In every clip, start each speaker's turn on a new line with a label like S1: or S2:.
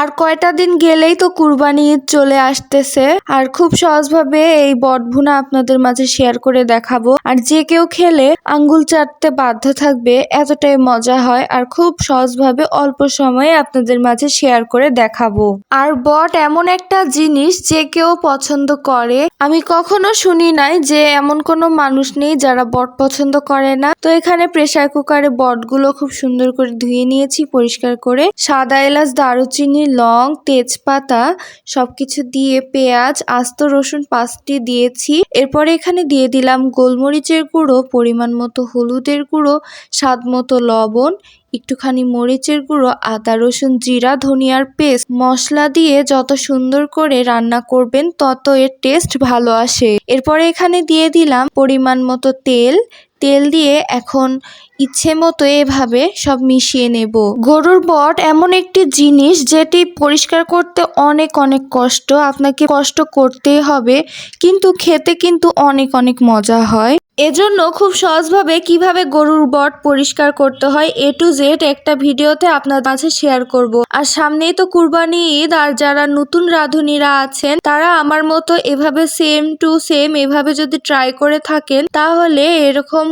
S1: আর কয়টা দিন গেলেই তো কুরবানি ঈদ চলে আসতেছে। আর খুব সহজভাবে এই বটভুনা আপনাদের মাঝে শেয়ার করে দেখাবো। আর যে কেউ খেলে আঙ্গুল চাটতে বাধ্য থাকবে, এতটাই মজা হয় আর খুব সহজভাবে অল্প সময়ে আপনাদের মাঝে শেয়ার করে দেখাবো। আর বট এমন একটা জিনিস যে কেউ পছন্দ করে আমি কখনো শুনি নাই যে এমন কোনো মানুষ নেই যারা বট পছন্দ করে না। তো এখানে প্রেসার কুকারে বটগুলো খুব সুন্দর করে ধুয়ে নিয়েছি, পরিষ্কার করে। সাদা এলাচ, দারুচিনি, লং, তেজপাতা সবকিছু দিয়ে পেঁয়াজ, আস্ত রসুন পাঁচটি দিয়েছি। এরপরে এখানে দিয়ে দিলাম গোলমরিচের গুঁড়ো, পরিমাণ মতো হলুদের গুঁড়ো, স্বাদ মতো লবণ একটুখানি মরিচের গুঁড়ো, আদা, রসুন, জিরা, ধনিয়ার পেস্ট মশলা দিয়ে যত সুন্দর করে রান্না করবেন, তত এর টেস্ট ভালো আসে। এরপরে এখানে দিয়ে দিলাম পরিমাণ মতো তেল। তেল দিয়ে এখন ইচ্ছে মতো এভাবে সব মিশিয়ে নেব। গরুর বট এমন একটি জিনিস যেটি পরিষ্কার করতে অনেক অনেক কষ্ট। আপনাকে কষ্ট করতেই হবে, কিন্তু খেতে কিন্তু অনেক অনেক মজা হয়। এজন্য খুব সহজভাবে কীভাবে গরুর বট পরিষ্কার করতে হয় এ টু জেড একটা ভিডিওতে আপনার কাছে শেয়ার করব। আর সামনেই তো কুরবানি ঈদ, আর যারা নতুন রাঁধুনিরা আছেন, তারা আমার মতো এভাবে সেম টু সেম এভাবে যদি ট্রাই করে থাকেন, তাহলে এরকম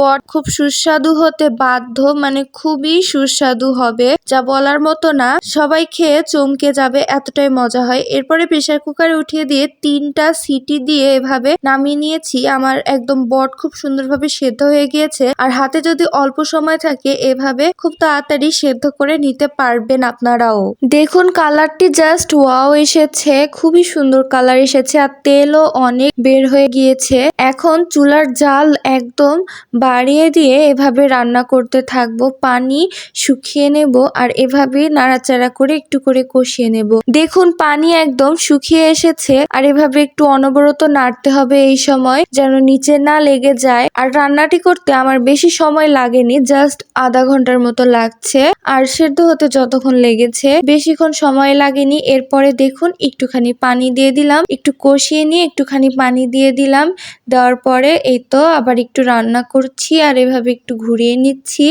S1: বট খুব সুস্বাদু হতে বাধ্য মানে খুবই সুস্বাদু হবে। যা বলার মতো না, সবাই খেয়ে চমকে যাবে, এতটাই মজা হয়। এরপরে প্রেসার কুকারে উঠিয়ে দিয়ে তিনটা সিটি দিয়ে এভাবে নামিয়ে নিয়েছি। আমার একদম বট খুব সুন্দরভাবে সেদ্ধ হয়ে গিয়েছে। আর হাতে যদি অল্প সময় থাকে, এভাবে খুব তাড়াতাড়ি সেদ্ধ করে নিতে পারবেন আপনারাও। দেখুন, কালারটি জাস্ট ওয়াও এসেছে। খুবই সুন্দর কালার এসেছে আর তেলও অনেক বের হয়ে গিয়েছে। এখন চুলার জাল একদম বাড়িয়ে দিয়ে এভাবে রান্না করতে থাকব। পানি শুকিয়ে নেব আর এভাবে নাড়াচাড়া করে একটু করে কষিয়ে নেব। দেখুন, পানি একদম শুকিয়ে এসেছে আর এভাবে একটু অনবরত নাড়তে হবে এই সময়, যেন নিচে না লেগে যায়। আর রান্নাটি করতে আমার বেশি সময় লাগেনি, জাস্ট আধা ঘণ্টার মতো লাগছে। আর সেদ্ধ হতে যতক্ষণ লেগেছে, বেশিক্ষণ সময় লাগেনি। এরপরে দেখুন, একটুখানি পানি দিয়ে দিলাম। একটু কষিয়ে নিয়ে একটুখানি পানি দিয়ে দিলাম। দেওয়ার পরে এই তো আবার একটু রান্না করছি আর এভাবে একটু ঘুরিয়ে নিচ্ছি।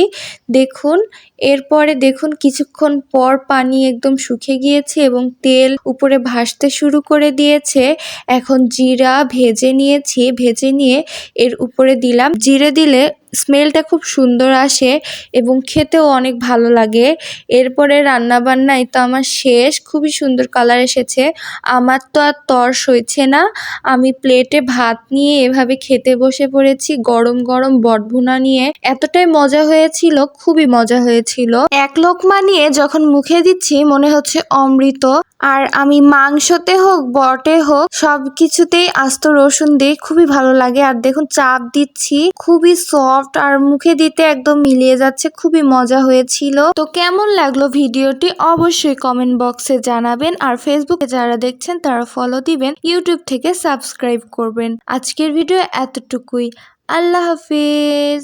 S1: দেখুন এরপরে দেখুন কিছুক্ষণ পর পানি একদম শুকে গিয়েছে এবং তেল উপরে ভাসতে শুরু করে দিয়েছে। এখন জিরা ভেজে নিয়েছি, ভেজে নিয়ে এর উপরে দিলাম। জিরে দিলে স্মেলটা খুব সুন্দর আসে এবং খেতেও অনেক ভালো লাগে। এরপরে রান্না বান্নাই তো আমার শেষ, খুবই সুন্দর কালার এসেছে। আমার তো আর তর সইছে না। আমি প্লেটে ভাত নিয়ে এভাবে খেতে বসে পড়েছি, গরম গরম বটভুনা নিয়ে। এতটাই মজা হয়েছিল, খুবই মজা হয়েছিল। এক লোকমা নিয়ে যখন মুখে দিচ্ছি, মনে হচ্ছে অমৃত। আর আমি মাংসতে হোক, বটে হোক সব কিছুতেই আস্ত রসুন দিই, খুবই ভালো লাগে। আর দেখুন, চাপ দিচ্ছি, খুবই সফট আর মুখে দিতে একদম মিলিয়ে যাচ্ছে, খুবই মজা হয়েছিল। তো কেমন লাগল ভিডিওটি অবশ্যই কমেন্ট বক্সে জানাবেন আর ফেসবুকে যারা দেখছেন তারা ফলো দিবেন ইউটিউব থেকে সাবস্ক্রাইব করবেন। আজকের ভিডিও এতটুকুই। আল্লাহ হাফিজ।